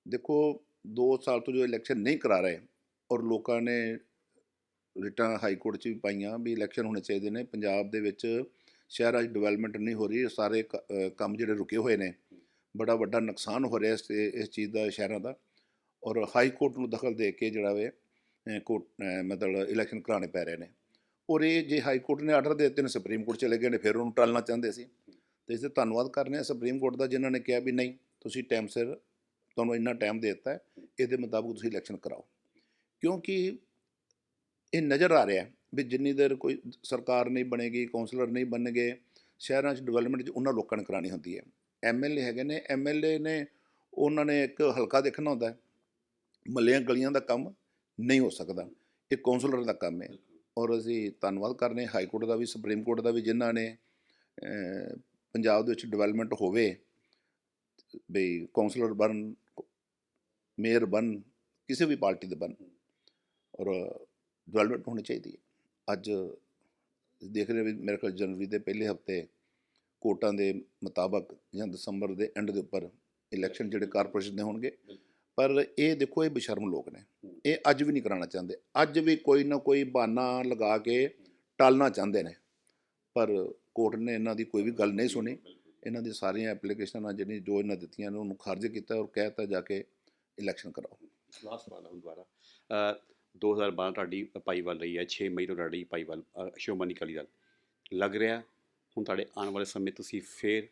ਦੇਖੋ 2 ਸਾਲ ਤੋਂ ਜੋ ਇਲੈਕਸ਼ਨ ਨਹੀਂ ਕਰਾ ਰਹੇ ਔਰ ਲੋਕਾਂ ਨੇ ਰਿਟਾਂ ਹਾਈ ਕੋਰਟ 'ਚ ਵੀ ਪਾਈਆਂ ਵੀ ਇਲੈਕਸ਼ਨ ਹੋਣੇ ਚਾਹੀਦੇ ਨੇ ਪੰਜਾਬ ਦੇ ਵਿੱਚ ਸ਼ਹਿਰਾਂ 'ਚ ਡਿਵੈਲਪਮੈਂਟ ਨਹੀਂ ਹੋ ਰਹੀ ਸਾਰੇ ਕ- ਕੰਮ ਜਿਹੜੇ ਰੁਕੇ ਹੋਏ ਨੇ ਬੜਾ ਵੱਡਾ ਨੁਕਸਾਨ ਹੋ ਰਿਹਾ ਇਸ ਇਸ ਚੀਜ਼ ਦਾ ਸ਼ਹਿਰਾਂ ਦਾ ਔਰ ਹਾਈ ਕੋਰਟ ਨੂੰ ਦਖਲ ਦੇ ਕੇ ਜਿਹੜਾ ਵੇ ਅ, ਕੋਰਟ ਮਤਲਬ ਇਲੈਕਸ਼ਨ ਕਰਾਉਣੇ ਪੈ ਰਹੇ ਨੇ। ਔਰ ਇਹ ਜੇ ਹਾਈ ਕੋਰਟ ਨੇ ਆਰਡਰ ਦੇ ਦਿੱਤੇ ਨੇ ਸੁਪਰੀਮ ਕੋਰਟ ਚਲੇ ਗਏ ਨੇ ਫਿਰ ਉਹਨੂੰ ਟਾਲਣਾ ਚਾਹੁੰਦੇ ਸੀ। ਤੇ ਇਸ ਤੇ ਧੰਨਵਾਦ ਕਰਨੇ ਆ ਸੁਪਰੀਮ ਕੋਰਟ ਦਾ ਜਿਨ੍ਹਾਂ ਨੇ ਕਿਹਾ ਵੀ ਨਹੀਂ ਤੁਸੀਂ ਟਾਈਮ ਸਿਰ ਤੁਹਾਨੂੰ ਇੰਨਾ ਟਾਈਮ ਦੇ ਦਿੱਤਾ ਇਹਦੇ ਮੁਤਾਬਕ ਤੁਸੀਂ ਇਲੈਕਸ਼ਨ ਕਰਾਓ। ਕਿਉਂਕਿ ਇਹ ਨਜ਼ਰ ਆ ਰਿਹਾ ਵੀ ਜਿੰਨੀ ਦੇਰ ਕੋਈ ਸਰਕਾਰ ਨਹੀਂ ਬਣੇਗੀ ਕਾਉਂਸਲਰ ਨਹੀਂ ਬਣਨਗੇ, ਸ਼ਹਿਰਾਂ 'ਚ ਡਿਵੈਲਪਮੈਂਟ 'ਚ ਉਹਨਾਂ ਲੋਕਾਂ ਨੇ ਕਰਾਣੀ ਹੁੰਦੀ ਹੈ। ਐਮਐਲਏ ਹੈਗੇ ਨੇ ਐਮਐਲਏ ਨੇ ਉਹਨਾਂ ਨੇ ਇੱਕ ਹਲਕਾ ਦੇਖਣਾ ਹੁੰਦਾ ਹੈ, ਮੱਲਿਆਂ ਗਲੀਆਂ ਦਾ ਕੰਮ ਨਹੀਂ ਹੋ ਸਕਦਾ, ਇਹ ਕਾਉਂਸਲਰ ਦਾ ਕੰਮ ਹੈ। ਔਰ ਅਸੀਂ ਧੰਨਵਾਦ ਕਰਨੇ ਹਾਈ ਕੋਰਟ ਦਾ ਵੀ, ਸੁਪਰੀਮ ਕੋਰਟ ਦਾ ਵੀ ਜਿਨ੍ਹਾਂ ਨੇ ਪੰਜਾਬ ਦੇ ਵਿੱਚ ਡਿਵੈਲਪਮੈਂਟ ਹੋਵੇ, ਬਈ ਕਾਉਂਸਲਰ ਬਣ ਮੇਅਰ ਬਣ ਕਿਸੇ ਵੀ ਪਾਰਟੀ ਦੇ ਬਣ ਔਰ ਡਿਵੈਲਪਮੈਂਟ ਹੋਣੀ ਚਾਹੀਦੀ ਹੈ ਅੱਜ ਦੇਖ ਰਹੇ ਵੀ ਮੇਰੇ ਖਿਆਲ ਜਨਵਰੀ ਦੇ ਪਹਿਲੇ ਹਫ਼ਤੇ ਕੋਟਾਂ ਦੇ ਮੁਤਾਬਕ ਜਾਂ ਦਸੰਬਰ ਦੇ ਐਂਡ ਦੇ ਉੱਪਰ ਇਲੈਕਸ਼ਨ ਜਿਹੜੇ ਕਾਰਪੋਰੇਸ਼ਨ ਦੇ ਹੋਣਗੇ ਪਰ ਇਹ ਦੇਖੋ ਇਹ ਬੇਸ਼ਰਮ ਲੋਕ ਨੇ ਇਹ ਅੱਜ ਵੀ ਨਹੀਂ ਕਰਾਉਣਾ ਚਾਹੁੰਦੇ ਅੱਜ ਵੀ ਕੋਈ ਨਾ ਕੋਈ ਬਹਾਨਾ ਲਗਾ ਕੇ ਟਾਲਣਾ ਚਾਹੁੰਦੇ ਨੇ ਪਰ ਕੋਰਟ ਨੇ ਇਹਨਾਂ ਦੀ ਕੋਈ ਵੀ ਗੱਲ ਨਹੀਂ ਸੁਣੀ ਇਹਨਾਂ ਦੀ ਸਾਰੀਆਂ ਐਪਲੀਕੇਸ਼ਨਾਂ ਜਿਹੜੀਆਂ ਜੋ ਇਹਨਾਂ ਦਿੱਤੀਆਂ ਨੇ ਉਹਨੂੰ ਖਾਰਜ ਕੀਤਾ ਔਰ ਕਹਿਤਾ ਜਾ ਕੇ ਇਲੈਕਸ਼ਨ ਕਰਾਓ ਲਾਸਟ ਸਵਾਲ ਹੁਣ ਦੁਬਾਰਾ। ਅ, 2012 ਤੁਹਾਡੀ ਪਾਈਵਾਲ ਰਹੀ ਹੈ 6 ਮਈ ਤੋਂ ਤੁਹਾਡੀ ਪਾਈਵਾਲ ਸ਼੍ਰੋਮਣੀ ਅਕਾਲੀ ਦਲ। ਲੱਗ ਰਿਹਾ ਹੁਣ ਤੁਹਾਡੇ ਆਉਣ ਵਾਲੇ ਸਮੇਂ ਤੁਸੀਂ ਫੇਰ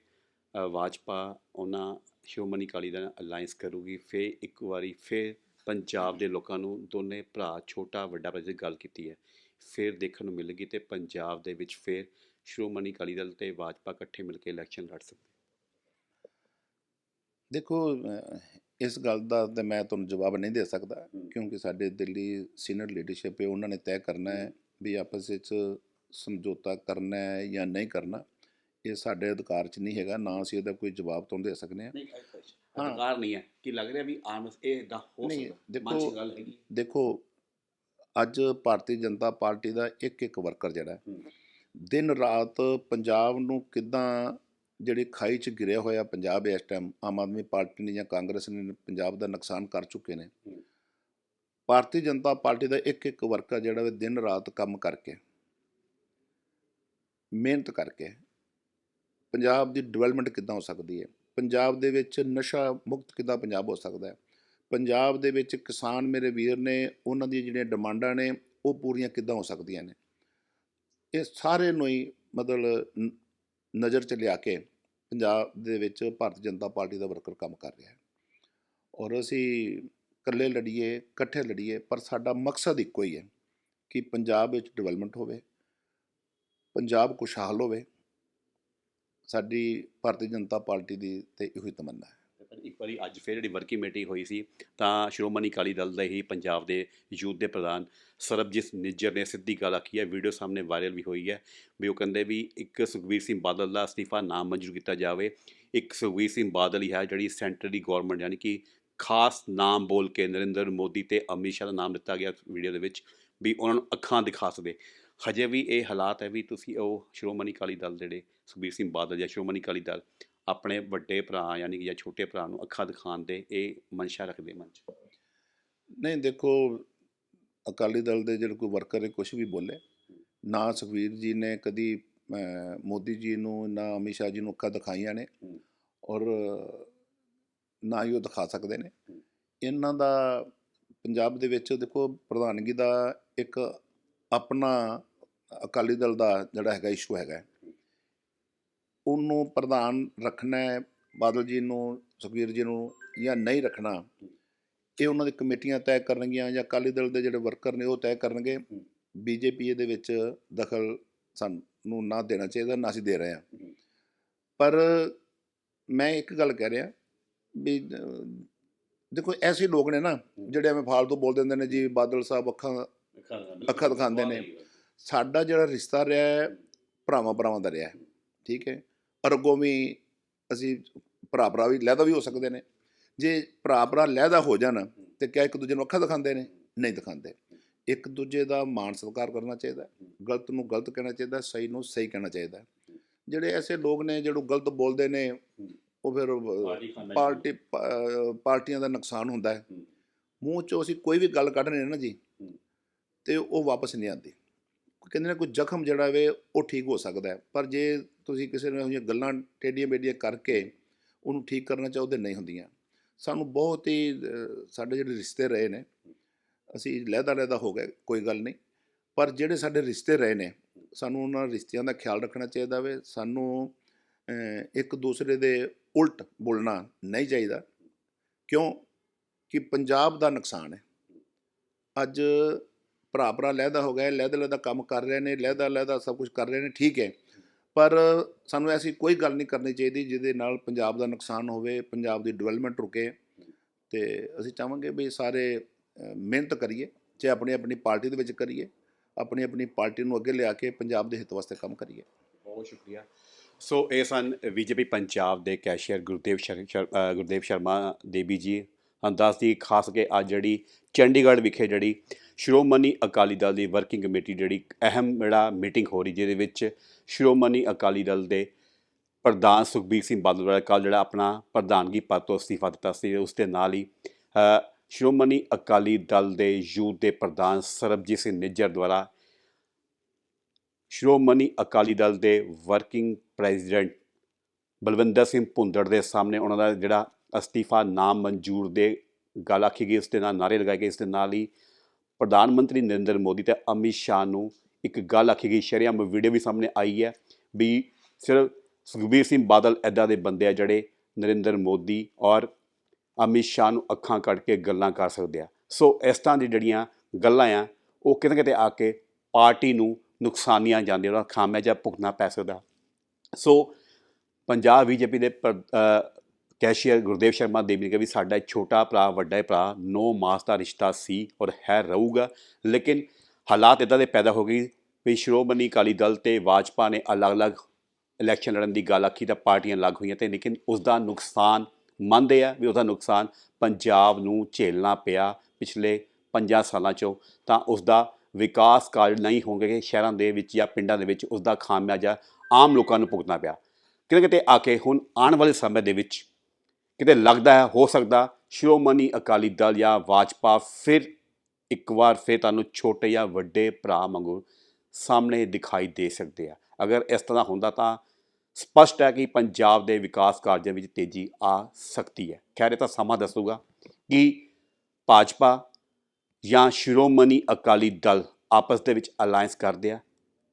ਅ, ਭਾਜਪਾ ਉਹਨਾਂ ਸ਼੍ਰੋਮਣੀ ਅਕਾਲੀ ਦਲ ਅਲਾਈਅੰਸ ਕਰੂਗੀ ਫੇਰ ਇੱਕ ਵਾਰੀ ਫੇਰ ਪੰਜਾਬ ਦੇ ਲੋਕਾਂ ਨੂੰ ਦੋਨੇ ਭਰਾ ਛੋਟਾ ਵੱਡਾ ਭਰਾ ਦੀ ਗੱਲ ਕੀਤੀ ਹੈ। ਫੇਰ ਦੇਖਣ ਨੂੰ ਮਿਲੇਗੀ ਤੇ ਪੰਜਾਬ ਦੇ ਵਿੱਚ ਫੇਰ ਸ਼੍ਰੋਮਣੀ ਅਕਾਲੀ ਦਲ ਤੇ ਭਾਜਪਾ ਇਕੱਠੇ ਮਿਲ ਕੇ ਇਲੈਕਸ਼ਨ ਲੜ ਸਕਦੇ। ਦੇਖੋ ਇਸ ਗੱਲ ਦਾ ਤੇ ਮੈਂ ਤੁਹਾਨੂੰ ਜਵਾਬ ਨਹੀਂ ਦੇ ਸਕਦਾ। ਕਿਉਂਕਿ ਸਾਡੇ ਦਿੱਲੀ ਸੀਨੀਅਰ ਲੀਡਰਸ਼ਿਪ ਹੈ ਉਹਨਾਂ ਨੇ ਤੈਅ ਕਰਨਾ ਹੈ ਵੀ ਆਪਸ ਵਿੱਚ ਸਮਝੌਤਾ ਕਰਨਾ ਹੈ ਜਾਂ ਨਹੀਂ ਕਰਨਾ ਇਹ ਸਾਡੇ ਅਧਿਕਾਰ 'ਚ ਨਹੀਂ ਹੈਗਾ ਨਾ ਅਸੀਂ ਇਹਦਾ ਕੋਈ ਜਵਾਬ ਤੁਹਾਨੂੰ ਦੇ ਨਹੀਂ ਹਾਂ। ਅਧਿਕਾਰ ਨਹੀਂ ਹੈ ਕਿ ਲੱਗ ਰਿਹਾ ਵੀ ਆਮ ਇਹ ਇਦਾਂ ਹੋ ਸਕਦਾ ਮਨ 'ਚ ਦੇਖੋ- ਗੱਲ ਹੈਗੀ ਦੇਖੋ ਅੱਜ ਭਾਰਤੀ ਜਨਤਾ ਪਾਰਟੀ ਦਾ ਇੱਕ ਇੱਕ ਵਰਕਰ ਜਿਹੜਾ। ਦਿਨ ਰਾਤ ਪੰਜਾਬ ਨੂੰ ਕਿੱਦਾਂ ਜਿਹੜੀ ਖਾਈ 'ਚ ਗਿਰਿਆ ਹੋਇਆ ਪੰਜਾਬ ਇਸ ਟਾਈਮ ਆਮ ਆਦਮੀ ਪਾਰਟੀ ਨੇ ਜਾਂ ਕਾਂਗਰਸ ਨੇ ਪੰਜਾਬ ਦਾ ਨੁਕਸਾਨ ਕਰ ਚੁੱਕੇ ਨੇ। ਭਾਰਤੀ ਜਨਤਾ ਪਾਰਟੀ ਦਾ ਇੱਕ ਇੱਕ ਵਰਕਰ ਜਿਹੜਾ ਵਾ ਦਿਨ ਰਾਤ ਕੰਮ ਕਰਕੇ ਮਿਹਨਤ ਕਰਕੇ ਪੰਜਾਬ ਦੀ ਡਿਵੈਲਪਮੈਂਟ ਕਿੱਦਾਂ ਹੋ ਸਕਦੀ ਹੈ? ਪੰਜਾਬ ਦੇ ਵਿੱਚ ਨਸ਼ਾ ਮੁਕਤ ਕਿੱਦਾਂ ਪੰਜਾਬ ਹੋ ਸਕਦਾ ਹੈ? ਪੰਜਾਬ ਦੇ ਵਿੱਚ ਕਿਸਾਨ ਮੇਰੇ ਵੀਰ ਨੇ ਉਹਨਾਂ ਦੀਆਂ ਜਿਹੜੀਆਂ ਡਿਮਾਂਡਾਂ ਨੇ ਉਹ ਪੂਰੀਆਂ ਕਿੱਦਾਂ ਹੋ ਸਕਦੀਆਂ ਨੇ? ਇਹ ਸਾਰੇ ਨੂੰ ਹੀ ਮਤਲਬ ਨਜ਼ਰ 'ਚ ਲਿਆ ਕੇ ਪੰਜਾਬ ਦੇ ਵਿੱਚ ਭਾਰਤੀ ਜਨਤਾ ਪਾਰਟੀ ਦਾ ਵਰਕਰ ਕੰਮ ਕਰ ਰਿਹਾ ਹੈ। ਔਰ ਅਸੀਂ ਇਕੱਲੇ ਲੜੀਏ, ਇਕੱਠੇ ਲੜੀਏ, ਪਰ ਸਾਡਾ ਮਕਸਦ ਇੱਕੋ ਹੀ ਹੈ ਕਿ ਪੰਜਾਬ ਵਿੱਚ ਡਿਵੈਲਪਮੈਂਟ ਹੋਵੇ, ਪੰਜਾਬ ਖੁਸ਼ਹਾਲ ਹੋਵੇ। ਸਾਡੀ ਭਾਰਤੀ ਜਨਤਾ ਪਾਰਟੀ ਦੀ ਤੇ ਇਹੋ ਹੀ ਤਮੰਨਾ ਹੈ। ਵਾਰੀ ਅੱਜ ਫਿਰ ਜਿਹੜੀ ਵਰਕਿੰਗ ਮੀਟਿੰਗ ਹੋਈ ਸੀ, ਤਾਂ ਸ਼੍ਰੋਮਣੀ ਅਕਾਲੀ ਦਲ ਦੇ ਹੀ ਪੰਜਾਬ ਦੇ ਯੂਥ ਦੇ ਪ੍ਰਧਾਨ ਸਰਬਜੀਤ ਨਿੱਜਰ ਨੇ ਸਿੱਧੀ ਗੱਲ ਆਖੀ ਹੈ, ਵੀਡੀਓ ਸਾਹਮਣੇ ਵਾਇਰਲ ਵੀ ਹੋਈ ਹੈ, ਵੀ ਉਹ ਕਹਿੰਦੇ ਵੀ ਇੱਕ ਸੁਖਬੀਰ ਸਿੰਘ ਬਾਦਲ ਦਾ ਅਸਤੀਫਾ ਨਾ ਮਨਜ਼ੂਰ ਕੀਤਾ ਜਾਵੇ, ਇੱਕ ਸੁਖਬੀਰ ਸਿੰਘ ਬਾਦਲ ਹੀ ਹੈ ਜਿਹੜੀ ਸੈਂਟਰ ਦੀ ਗਵਰਨਮੈਂਟ ਯਾਨੀ ਕਿ ਖਾਸ ਨਾਮ ਬੋਲ ਕੇ ਨਰਿੰਦਰ ਮੋਦੀ ਤੇ ਅਮਿਤ ਸ਼ਾਹ ਦਾ ਨਾਮ ਦਿੱਤਾ ਗਿਆ ਵੀਡੀਓ ਦੇ ਵਿੱਚ, ਵੀ ਉਹਨਾਂ ਨੂੰ ਅੱਖਾਂ ਦਿਖਾ ਸਕਦੇ ਹਜੇ ਵੀ ਇਹ ਹਾਲਾਤ ਹੈ ਵੀ ਤੁਸੀਂ ਉਹ ਸ਼੍ਰੋਮਣੀ ਅਕਾਲੀ ਦਲ ਜਿਹੜੇ ਸੁਖਬੀਰ ਸਿੰਘ ਬਾਦਲ ਜਾਂ ਸ਼੍ਰੋਮਣੀ ਅਕਾਲੀ ਦਲ ਆਪਣੇ ਵੱਡੇ ਭਰਾ ਯਾਨੀ ਕਿ ਜਾਂ ਛੋਟੇ ਭਰਾ ਨੂੰ ਅੱਖਾਂ ਦਿਖਾਉਣ ਦੇ ਇਹ ਮਨਸ਼ਾ ਰੱਖਦੇ ਮਨ 'ਚ ਨਹੀਂ ਦੇਖੋ ਅਕਾਲੀ ਦਲ ਦੇ ਜਿਹੜੇ ਕੋਈ ਵਰਕਰ ਹੈ ਕੁਝ ਵੀ ਬੋਲੇ ਨਾ ਸੁਖਵੀਰ ਜੀ ਨੇ ਕਦੀ ਮੋਦੀ ਜੀ ਨੂੰ ਨਾ ਅਮਿਤ ਸ਼ਾਹ ਜੀ ਨੂੰ ਅੱਖਾਂ ਦਿਖਾਈਆਂ ਨੇ। ਔਰ ਨਾ ਹੀ ਉਹ ਦਿਖਾ ਸਕਦੇ ਨੇ। ਇਹਨਾਂ ਦਾ ਪੰਜਾਬ ਦੇ ਵਿੱਚ ਦੇਖੋ ਪ੍ਰਧਾਨਗੀ ਦਾ ਇੱਕ ਆਪਣਾ ਅਕਾਲੀ ਦਲ ਦਾ ਜਿਹੜਾ ਹੈਗਾ ਇਸ਼ੂ ਹੈਗਾ ਉਹਨੂੰ ਪ੍ਰਧਾਨ ਰੱਖਣਾ ਹੈ, ਬਾਦਲ ਜੀ ਨੂੰ ਸੁਖਵੀਰ ਜੀ ਨੂੰ ਜਾਂ ਨਹੀਂ ਰੱਖਣਾ, ਇਹ ਉਹਨਾਂ ਦੀ ਕਮੇਟੀਆਂ ਤੈਅ ਕਰਨਗੀਆਂ ਜਾਂ ਅਕਾਲੀ ਦਲ ਦੇ ਜਿਹੜੇ ਵਰਕਰ ਨੇ ਉਹ ਤੈਅ ਕਰਨਗੇ। ਬੀਜੇਪੀ ਦੇ ਵਿੱਚ ਦਖਲ ਸਾਨੂੰ ਨਾ ਦੇਣਾ ਚਾਹੀਦਾ, ਨਾ ਅਸੀਂ ਦੇ ਰਹੇ ਹਾਂ। ਪਰ ਮੈਂ ਇੱਕ ਗੱਲ ਕਹਿ ਰਿਹਾ, ਵੀ ਦੇਖੋ ਐਸੇ ਲੋਕ ਨੇ ਨਾ, ਜਿਹੜੇ ਐਵੇਂ ਫਾਲਤੂ ਬੋਲ ਦਿੰਦੇ ਨੇ, ਜੀ ਬਾਦਲ ਸਾਹਿਬ ਅੱਖਾਂ ਅੱਖਾਂ ਦਿਖਾਉਂਦੇ ਨੇ। ਸਾਡਾ ਜਿਹੜਾ ਰਿਸ਼ਤਾ ਰਿਹਾ ਭਰਾਵਾਂ ਭਰਾਵਾਂ ਦਾ ਰਿਹਾ ਠੀਕ ਹੈ। ਔਰ ਅੱਗੋਂ ਵੀ ਅਸੀਂ ਭਰਾ ਭਰਾ ਵੀ ਲਹਿਦਾ ਵੀ ਹੋ ਸਕਦੇ ਨੇ ਜੇ ਭਰਾ ਭਰਾ ਲਹਿਦਾ ਹੋ ਜਾਣ ਤੇ ਕਿਆ ਇੱਕ ਦੂਜੇ ਨੂੰ ਅੱਖਾਂ ਦਿਖਾਉਂਦੇ ਨੇ ਨਹੀਂ ਦਿਖਾਉਂਦੇ ਇੱਕ ਦੂਜੇ ਦਾ ਮਾਣ ਸਤਿਕਾਰ ਕਰਨਾ ਚਾਹੀਦਾ। ਗਲਤ ਨੂੰ ਗਲਤ ਕਹਿਣਾ ਚਾਹੀਦਾ ਸਹੀ ਨੂੰ ਸਹੀ ਕਹਿਣਾ ਚਾਹੀਦਾ। ਜਿਹੜੇ ਐਸੇ ਲੋਕ ਨੇ ਜਿਹੜੇ ਗਲਤ ਬੋਲਦੇ ਨੇ ਉਹ ਫਿਰ ਪਾਰਟੀ ਪਾਰਟੀਆਂ ਦਾ ਨੁਕਸਾਨ ਹੁੰਦਾ ਹੈ। ਮੂੰਹ ਚੋਂ ਅਸੀਂ ਕੋਈ ਵੀ ਗੱਲ ਕੱਢ ਰਹੇ ਨਾ ਜੀ। ਤੇ ਉਹ ਵਾਪਸ ਨਹੀਂ ਆਉਂਦੀ ਕਹਿੰਦੇ ਨੇ ਕੋਈ ਜ਼ਖਮ ਜਿਹੜਾ ਵੇ, ਉਹ ਠੀਕ ਹੋ ਸਕਦਾ ਹੈ। ਪਰ ਜੇ ਤੁਸੀਂ ਕਿਸੇ ਨੂੰ ਇਹੋ ਜਿਹੀਆਂ ਗੱਲਾਂ ਟੇਡੀਆਂ ਬੇਡੀਆਂ ਕਰਕੇ ਉਹਨੂੰ ਠੀਕ ਕਰਨਾ ਚਾਹੋਦੇ ਨਹੀਂ ਹੁੰਦੀਆਂ। ਸਾਨੂੰ ਬਹੁਤ ਹੀ ਸਾਡੇ ਜਿਹੜੇ ਰਿਸ਼ਤੇ ਰਹੇ ਨੇ, ਅਸੀਂ ਲਹਿਦਾ ਲਹਿਦਾ ਹੋ ਗਏ, ਕੋਈ ਗੱਲ ਨਹੀਂ। ਪਰ ਜਿਹੜੇ ਸਾਡੇ ਰਿਸ਼ਤੇ ਰਹੇ ਨੇ, ਸਾਨੂੰ ਉਹਨਾਂ ਰਿਸ਼ਤਿਆਂ ਦਾ ਖਿਆਲ ਰੱਖਣਾ ਚਾਹੀਦਾ ਵੇ। ਸਾਨੂੰ ਇੱਕ ਦੂਸਰੇ ਦੇ ਉਲਟ ਬੋਲਣਾ ਨਹੀਂ ਚਾਹੀਦਾ। ਕਿਉਂ? ਕਿ ਪੰਜਾਬ ਦਾ ਨੁਕਸਾਨ ਹੈ। ਅੱਜ ਭਰਾ ਭਰਾ ਲਹਿਦਾ ਹੋ ਗਏ, ਲਹਿਦਾ ਲਹਿਦਾ ਕੰਮ ਕਰ ਰਹੇ ਨੇ, ਲਹਿਦਾ ਲਹਿਦਾ ਸਭ ਕੁਝ ਕਰ ਰਹੇ ਨੇ, ਠੀਕ ਹੈ। ਪਰ ਸਾਨੂੰ ਐਸੀ ਕੋਈ ਗੱਲ ਨਹੀਂ ਕਰਨੀ ਚਾਹੀਦੀ ਜਿਹਦੇ ਨਾਲ ਪੰਜਾਬ ਦਾ ਨੁਕਸਾਨ ਹੋਵੇ, ਪੰਜਾਬ ਦੀ ਡਿਵੈਲਪਮੈਂਟ ਰੁਕੇ। ਤੇ ਅਸੀਂ ਚਾਹਾਂਗੇ ਵੀ ਸਾਰੇ ਮਿਹਨਤ ਕਰੀਏ, ਚਾਹੇ ਆਪਣੀ ਆਪਣੀ ਪਾਰਟੀ ਦੇ ਵਿੱਚ ਕਰੀਏ ਆਪਣੀ ਆਪਣੀ ਪਾਰਟੀ ਨੂੰ ਅੱਗੇ ਲਿਆ ਕੇ ਪੰਜਾਬ ਦੇ ਹਿੱਤ ਵਾਸਤੇ ਕੰਮ ਕਰੀਏ। ਬਹੁਤ ਸ਼ੁਕਰੀਆ। ਸੋ ਇਹ ਸਨ ਬੀਜੇਪੀ ਪੰਜਾਬ ਦੇ ਕੈਸ਼ੀਅਰ ਗੁਰਦੇਵ ਸ਼ਰ- ਸ਼ਰ- ਗੁਰਦੇਵ ਸ਼ਰਮਾ ਦੇਵੀ ਜੀ। ਹਾਂ ਦੱਸਦੀ ਖਾਸ ਕੇ ਅੱਜ ਜਿਹੜੀ ਚੰਡੀਗੜ੍ਹ ਵਿਖੇ ਜਿਹੜੀ ਸ਼੍ਰੋਮਣੀ ਅਕਾਲੀ ਦਲ ਦੀ ਵਰਕਿੰਗ ਕਮੇਟੀ ਜਿਹੜੀ ਅਹਿਮ ਜਿਹੜਾ ਮੀਟਿੰਗ ਹੋ ਰਹੀ ਜਿਹਦੇ ਵਿੱਚ ਸ਼੍ਰੋਮਣੀ ਅਕਾਲੀ ਦਲ ਦੇ ਪ੍ਰਧਾਨ ਸੁਖਬੀਰ ਸਿੰਘ ਬਾਦਲ ਵਾਲਾ ਕੱਲ ਜਿਹੜਾ ਆਪਣਾ ਪ੍ਰਧਾਨਗੀ ਪਦ ਤੋਂ ਅਸਤੀਫਾ ਦਿੱਤਾ ਸੀ, ਉਸ ਦੇ ਨਾਲ ਹੀ ਸ਼੍ਰੋਮਣੀ ਅਕਾਲੀ ਦਲ ਦੇ ਯੂਥ ਦੇ ਪ੍ਰਧਾਨ ਸਰਬਜੀਤ ਸਿੰਘ ਨਿੱਜਰ ਦੁਆਰਾ ਸ਼੍ਰੋਮਣੀ ਅਕਾਲੀ ਦਲ ਦੇ ਵਰਕਿੰਗ ਪ੍ਰੈਜ਼ੀਡੈਂਟ ਬਲਵਿੰਦਰ ਸਿੰਘ ਭੁੰਦੜ ਦੇ ਸਾਹਮਣੇ ਉਹਨਾਂ ਦਾ ਜਿਹੜਾ ਅਸਤੀਫਾ ਨਾ ਮਨਜ਼ੂਰ ਦੇ ਗੱਲ ਆਖੀ ਗਈ, ਇਸ ਦੇ ਨਾਲ ਨਾਰੇ ਲਗਾਏ ਗਏ, ਇਸ ਦੇ ਨਾਲ ਹੀ ਪ੍ਰਧਾਨ ਮੰਤਰੀ ਨਰਿੰਦਰ ਮੋਦੀ ਤੇ ਅਮਿਤ ਸ਼ਾਹ ਨੂੰ ਇੱਕ ਗੱਲ ਆਖੀ ਗਈ, ਸ਼ਰੇਆਮ ਵੀਡੀਓ ਵੀ ਸਾਹਮਣੇ ਆਈ ਹੈ ਵੀ ਸਿਰਫ ਸੁਖਬੀਰ ਸਿੰਘ ਬਾਦਲ ਐਦਾਂ ਦੇ ਬੰਦੇ ਆ ਜਿਹੜੇ ਨਰਿੰਦਰ ਮੋਦੀ ਔਰ ਅਮਿਤ ਸ਼ਾਹ ਨੂੰ ਅੱਖਾਂ ਕੱਢ ਕੇ ਗੱਲਾਂ ਕਰ ਸਕਦੇ ਆ। ਸੋ ਇਸ ਤਰ੍ਹਾਂ ਦੀ ਜਿਹੜੀਆਂ ਗੱਲਾਂ ਆ, ਉਹ ਕਿਤੇ ਕਿਤੇ ਆ ਕੇ ਪਾਰਟੀ ਨੂੰ ਨੁਕਸਾਨੀਆਂ ਜਾਂਦੀਆਂ, ਉਹਦਾ ਖਾਮਿਆਜਾ ਭੁਗਤਣਾ ਪੈ ਸਕਦਾ। ਸੋ ਪੰਜਾਬ ਬੀਜੇਪੀ ਦੇ ਪ੍ਰ- ਕੈਸ਼ੀਅਰ ਗੁਰਦੇਵ ਸ਼ਰਮਾ ਦੇਵੀ ਨੇ ਕਿਹਾ ਵੀ ਸਾਡਾ ਇੱਕ ਛੋਟਾ ਭਰਾ, ਵੱਡਾ ਭਰਾ, ਨੋ ਮਾਸ ਦਾ ਰਿਸ਼ਤਾ ਸੀ ਔਰ ਹੈ ਰਹੂਗਾ। ਲੇਕਿਨ ਹਾਲਾਤ ਇਦਾਂ ਦੇ ਪੈਦਾ ਹੋ ਗਈ ਵੀ ਸ਼੍ਰੋਮਣੀ ਅਕਾਲੀ ਦਲ ਤੇ ਵਾਜਪਾ ਨੇ ਅਲੱਗ-ਅਲੱਗ ਇਲੈਕਸ਼ਨ ਲੜਨ ਦੀ ਗੱਲ ਆਖੀ ਤਾਂ ਪਾਰਟੀਆਂ ਲੱਗ ਹੋਈਆਂ ਤੇ ਲੇਕਿਨ ਉਸ ਦਾ ਨੁਕਸਾਨ ਮੰਨਦੇ ਆ ਵੀ ਉਹਦਾ ਨੁਕਸਾਨ ਪੰਜਾਬ ਨੂੰ ਝੇਲਣਾ ਪਿਆ ਪਿਛਲੇ 5 ਸਾਲਾਂ ਚੋਂ। ਤਾਂ ਉਸ ਦਾ ਵਿਕਾਸ ਕਾਰਜ ਨਹੀਂ ਹੋਣਗੇ ਸ਼ਹਿਰਾਂ ਦੇ ਵਿੱਚ ਜਾਂ ਪਿੰਡਾਂ ਦੇ ਵਿੱਚ ਉਸ ਦਾ ਖਾਮਿਆਜਾ ਆਮ ਲੋਕਾਂ ਨੂੰ ਭੁਗਤਣਾ ਪਿਆ। ਕਿਤੇ ਕਿਤੇ ਆ ਕੇ ਹੁਣ ਆਉਣ ਵਾਲੇ ਸਮੇਂ ਦੇ ਵਿੱਚ ਕਿਤੇ ਲੱਗਦਾ ਹੈ, ਹੋ ਸਕਦਾ ਸ਼੍ਰੋਮਣੀ ਅਕਾਲੀ ਦਲ ਜਾਂ ਭਾਜਪਾ ਫਿਰ ਇੱਕ ਵਾਰ ਫਿਰ ਤੁਹਾਨੂੰ ਛੋਟੇ ਜਾਂ ਵੱਡੇ ਭਰਾ ਵਾਂਗੂ ਸਾਹਮਣੇ ਦਿਖਾਈ ਦੇ ਸਕਦੇ ਆ। ਅਗਰ ਇਸ ਤਰ੍ਹਾਂ ਹੁੰਦਾ ਤਾਂ ਸਪਸ਼ਟ ਹੈ ਕਿ ਪੰਜਾਬ ਦੇ ਵਿਕਾਸ ਕਾਰਜਾਂ ਵਿੱਚ ਤੇਜ਼ੀ ਆ ਸਕਦੀ ਹੈ। ਖੈਰ, ਇਹ ਤਾਂ ਸਮਾਂ ਦੱਸੂਗਾ ਕਿ ਭਾਜਪਾ ਜਾਂ ਸ਼੍ਰੋਮਣੀ ਅਕਾਲੀ ਦਲ ਆਪਸ ਦੇ ਵਿੱਚ ਅਲਾਈਅੰਸ ਕਰਦੇ ਆ।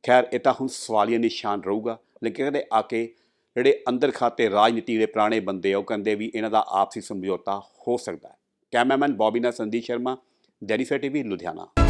ਖੈਰ, ਇਹ ਤਾਂ ਹੁਣ ਸਵਾਲੀਆ ਨਿਸ਼ਾਨ ਰਹੂਗਾ, ਲੇਕਿਨ ਇਹਦੇ ਆ ਕੇ ਜਿਹੜੇ ਅੰਦਰ ਖਾਤੇ ਰਾਜਨੀਤੀ ਦੇ ਪੁਰਾਣੇ ਬੰਦੇ ਆ, ਉਹ ਕਹਿੰਦੇ ਵੀ ਇਹਨਾਂ ਦਾ ਆਪਸੀ ਸਮਝੌਤਾ ਹੋ ਸਕਦਾ ਹੈ। ਕੈਮਰਾਮੈਨ ਬੌਬੀ ਨਾਲ ਸੰਦੀਪ ਸ਼ਰਮਾ ਡੈਰੀਫੇ ਟੀਵੀ, ਲੁਧਿਆਣਾ।